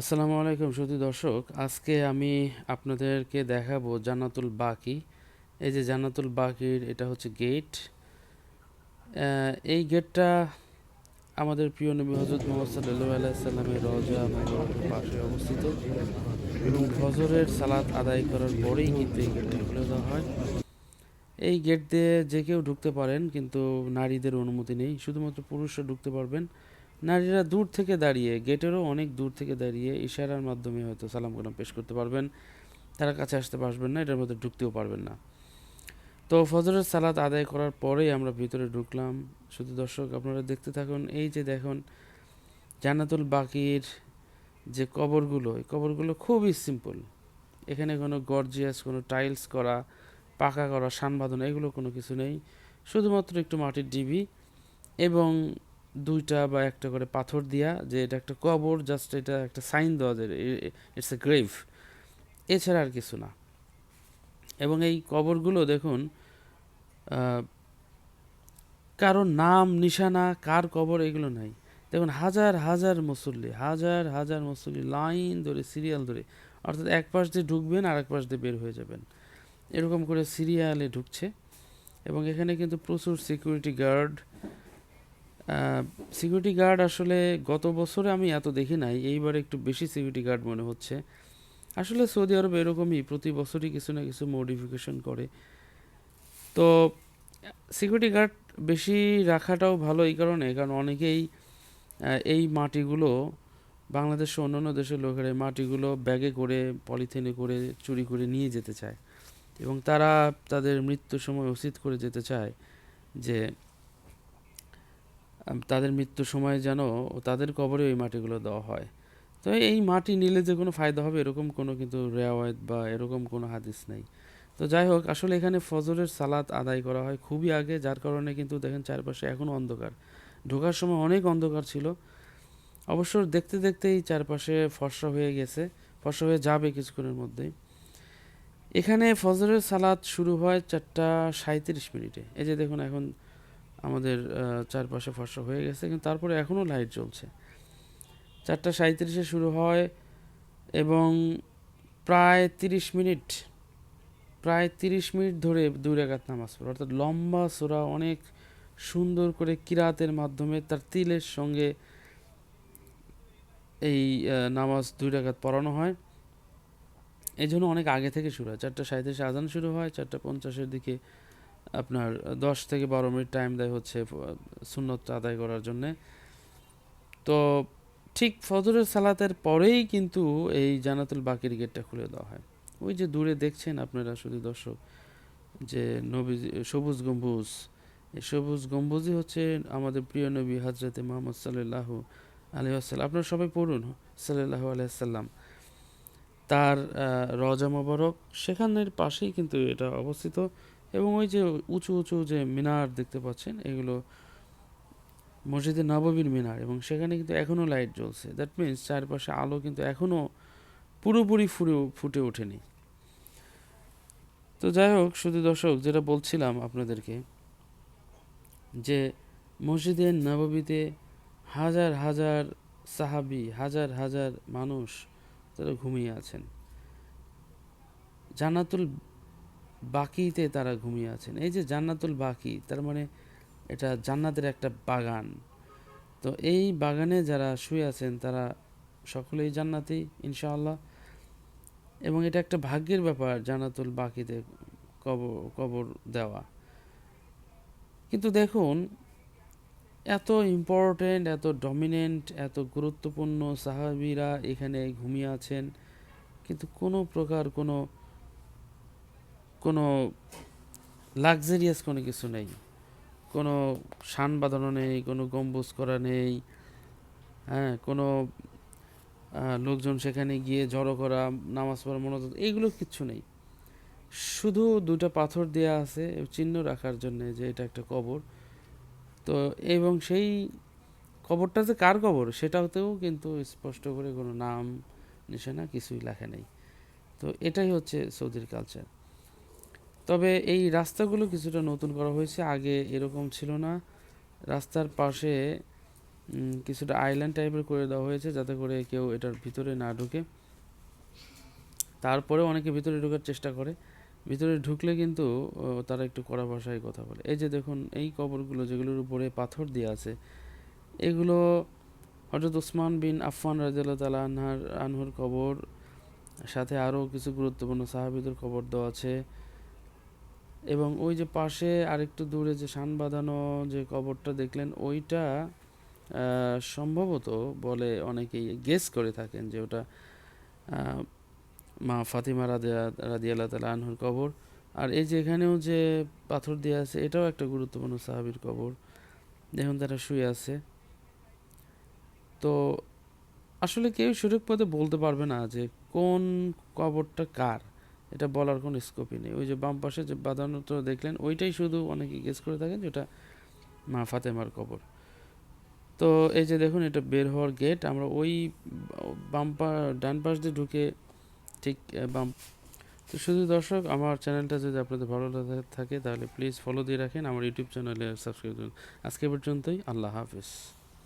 আসসালামু আলাইকুম সুধী দর্শক। আজকে আমি আপনাদেরকে দেখাবো জান্নাতুল বাকি। এই যে জান্নাতুল বাকির এটা হচ্ছে গেট। এই গেটটা আমাদের প্রিয় নবী হজরত মোহাম্মদ সাল্লাল্লাহু আলাইহি সাল্লামের রজা মুবারকের পাশে অবস্থিত। এবং ফজরের সালাত আদায় করার পরেই কিন্তু এই গেটটা খুলে দেওয়া হয়। এই গেট দিয়ে যে কেউ ঢুকতে পারেন, কিন্তু নারীদের অনুমতি নেই। শুধুমাত্র পুরুষরা ঢুকতে পারবেন। নারীরা দূর থেকে দাঁড়িয়ে গেটেরও অনেক দূর থেকে দাঁড়িয়ে ইশারার মাধ্যমে হয়তো সালাম কালাম পেশ করতে পারবেন। তারা কাছে আসতে পারবেন না, এটার মধ্যে ঢুকতেও পারবেন না। তো ফজরের সালাত আদায় করার পরেই আমরা ভিতরে ঢুকলাম। শুধু দর্শক আপনারা দেখতে থাকুন, এই যে দেখুন, জান্নাতুল বাকির যে কবরগুলো, এই কবরগুলো খুবই সিম্পল এখানে কোনো গর্জিয়াস কোনো টাইলস করা, পাকা করা শান বাঁধানো, এগুলো কোনো কিছু নেই। শুধুমাত্র একটু মাটির ডিবি এবং দুইটা বা একটা করে পাথর দিয়া যে এটা একটা কবর জাস্ট এটা একটা সাইন দেওয়া যায় ইটস এ গ্রেভ এছাড়া আর কিছু না। এবং এই কবরগুলো দেখুন কারও নাম, নিশানা, কার কবর এগুলো নাই। দেখুন, হাজার হাজার মুসল্লি, হাজার হাজার মুসল্লি লাইন ধরে, সিরিয়াল ধরে, অর্থাৎ এক পাশ দিয়ে ঢুকবেন আর এক পাশ দিয়ে বের হয়ে যাবেন। এরকম করে সিরিয়ালে ঢুকছে। এবং এখানে কিন্তু প্রচুর সিকিউরিটি গার্ড সিকিউরিটি গার্ড আসলে গত বছরে আমি এত দেখি নাই, এইবার একটু বেশি সিকিউরিটি গার্ড মনে হচ্ছে। আসলে সৌদি আরব এরকমই, প্রতি বছরই কিছু না কিছু মডিফিকেশন করে। তো সিকিউরিটি গার্ড বেশি রাখাটাও ভালো এই কারণে, কারণ অনেকেই এই মাটিগুলো বাংলাদেশ অন্যান্য দেশের লোকেরা মাটিগুলো ব্যাগে করে, পলিথিনে করে, চুরি করে নিয়ে যেতে চায়। এবং তারা তাদের মৃত্যুর সময় উচিত করে যেতে চায় যে তাদের মৃত্যুর সময় যেন তাদের কবরে ওই মাটিগুলো দেওয়া হয়। তো এই মাটি নিলে যে কোনো ফায়দা হবে এরকম কোনো কিন্তু রেওয়ায়ত বা এরকম কোনো হাদিস নেই। তো যাই হোক, আসলে এখানে ফজরের সালাত আদায় করা হয় খুবই আগে, যার কারণে কিন্তু দেখেন চারপাশে এখনও অন্ধকার। ঢোকার সময় অনেক অন্ধকার ছিল। অবশ্য দেখতে দেখতেই চারপাশে ফর্সা হয়ে গেছে, ফর্সা হয়ে যাবে কিছুক্ষণের মধ্যেই। এখানে ফজরের সালাত শুরু হয় চারটা সাঁত্রিশ মিনিটে। এই যে দেখুন এখন আমাদের চারপাশে ফর্সা হয়ে গেছে, কিন্তু তারপরে এখনও লাইট জ্বলছে। চারটা সাঁত্রিশে শুরু হয় এবং প্রায় তিরিশ মিনিট, প্রায় তিরিশ মিনিট ধরে দুই রেখাত নামাজ পড়ে। অর্থাৎ লম্বা সোরা অনেক সুন্দর করে কিরাতের মাধ্যমে তার তিলের সঙ্গে এই নামাজ দুই রেখাত পড়ানো হয়। এই জন্য অনেক আগে থেকে শুরু হয়। চারটা সাঁত্রিশে আজান শুরু হয়, চারটা পঞ্চাশের দিকে আপনার দশ থেকে বারো মিনিট টাইম দেয় হচ্ছে সুন্নত আদায় করার জন্যে। তো ঠিক ফজরের সালাতের পরেই কিন্তু এই জানাতুল বাকির গেটটা খুলে দেওয়া হয়। ওই যে দূরে দেখছেন আপনারা শুধু দর্শক, যে নবী সবুজ গম্বুজ। এই সবুজ গম্বুজই হচ্ছে আমাদের প্রিয় নবী হজরতে মোহাম্মদ সাল্লাহ আলহাম আপনারা সবাই পড়ুন সাল্লাহ আলহাম তার রজা মোবারক, সেখানের পাশেই কিন্তু এটা অবস্থিত। এবং ওই যে উঁচু উঁচু যে মিনার দেখতে পাচ্ছেন, এগুলো মসজিদে নববীর মিনার এবং সেখানে কিন্তু এখনও লাইট জ্বলছে। দ্যাট মিন্স চারপাশে আলো কিন্তু এখনও পুরোপুরি ফুটে ফুটে ওঠেনি। তো যাই হোক শুধু দর্শক, যেটা বলছিলাম আপনাদেরকে, যে মসজিদের নববীতে হাজার হাজার সাহাবি, হাজার হাজার মানুষ তারা ঘুমিয়ে আছেন। জান্নাতুল বাকিতে তারা ঘুমিয়ে আছেন। এই যে জান্নাতুল বাকি, তার মানে এটা জান্নাতের একটা বাগান। তো এই বাগানে যারা শুয়ে আছেন, তারা সকলেই জান্নাতি, ইনশাআল্লাহ। এবং এটা একটা ভাগ্যের ব্যাপার, জান্নাতুল বাকিতে কবর কবর দেওয়া। কিন্তু দেখুন, এত ইম্পর্টেন্ট এত ডমিনেন্ট এত গুরুত্বপূর্ণ সাহাবিরা এখানে ঘুমিয়ে আছেন। কিন্তু কোনো প্রকার কোনো কোনো লাক্সারিয়াস কোনো কিছু নেই। কোনো শান বাঁধানো নেই, কোনো গম্বুজ করা নেই হ্যাঁ কোনো লোকজন সেখানে গিয়ে জড়ো করা, নামাজ পড়া মনোযোগ এইগুলো কিচ্ছু নেই। শুধু দুটো পাথর দেয়া আছে চিহ্ন রাখার জন্য যে এটা একটা কবর। তো এবং সেই কবরটা যে কার কবর সেটাতেও কিন্তু স্পষ্ট করে কোনো নাম, নিশানা কিছুই লেখা নেই। তো এটাই হচ্ছে সৌদির কালচার তবে এই রাস্তাগুলো কিছুটা নতুন করা হয়েছে, আগে এরকম ছিল না। রাস্তার পাশে কিছুটা আইল্যান্ড টাইপের করে দেওয়া হয়েছে যাতে করে কেউ এটার ভিতরে না ঢুকে। তারপরে অনেকে ভিতরে ঢোকার চেষ্টা করে। ভিতরে ঢুকলে কিন্তু তারা একটু কড়া ভাষায় কথা বলে। এই যে দেখুন, এই কবরগুলো যেগুলোর উপরে পাথর দিয়ে আছে, এগুলো হজরত উসমান বিন আফফান রাজিয়াল্লাহ তালা আনহার, আনহুর কবর, সাথে আরও কিছু গুরুত্বপূর্ণ সাহাবিদের কবর দেওয়া আছে। এবং ওই যে পাশে আরেকটু দূরে যে শান বাঁধানো যে কবরটা দেখলেন, ওইটা সম্ভবত বলে অনেকেই গেস করে থাকেন যে ওটা মা ফাতিমা রাদিয়া রাদিয়াল্লাহ তালা আনহুর কবর। আর এই যে এখানেও যে পাথর দিয়ে আছে, এটাও একটা গুরুত্বপূর্ণ সাহাবির কবর। দেখুন তারা শুয়ে আছে। তো আসলে কেউ সঠিক পথে বলতে পারবে না যে কোন কবরটা কার। এটা বলার কোনো স্কোপই নেই। ওই যে বাম পাশে যে বাঁধানোটা দেখলেন, ওইটাই শুধু অনেকে গেস করে থাকেন যে ওটা মা ফাতেমার কবর। তো এই যে দেখুন, এটা বের হওয়ার গেট আমরা ওই বাম পা, ডান পাশ দিয়ে ঢুকে ঠিক বাম। তো শুধু দর্শক, আমার চ্যানেলটা যদি আপনাদের ভালো থাকে, তাহলে প্লিজ ফলো দিয়ে রাখেন, আমার ইউটিউব চ্যানেলে সাবস্ক্রাইব করুন। আজকে পর্যন্তই, আল্লাহ হাফিজ।